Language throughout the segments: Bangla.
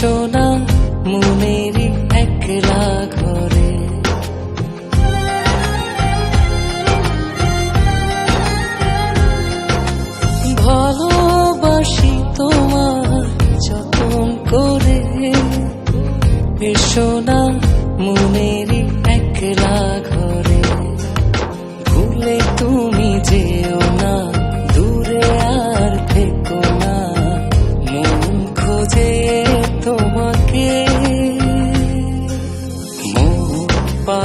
এসো না মনেরই একলা ঘরে ভালোবাসি তোমার যতন করে। এসো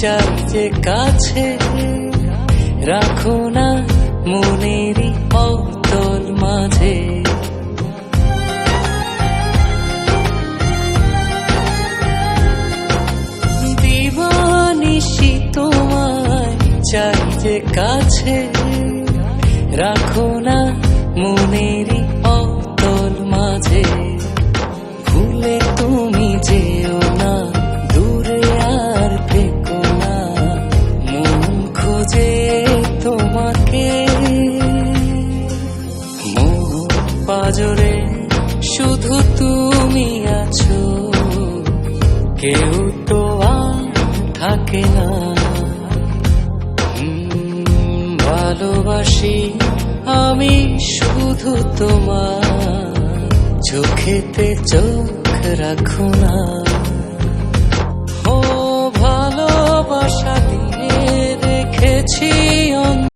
তোমায় যে কাছে রাখো না মনেরই অতল মাঝে। দিবানিশি তোমায় চাই কাছে রাখো না মনেরই পাজরে শুধু তুমি আছো। কেউ তো আর থাকে না। ভালোবাসি আমি শুধু তোমার। চোখেতে চোখ রাখো না। ও, ভালোবাসা দিয়ে রেখেছি অন্তরে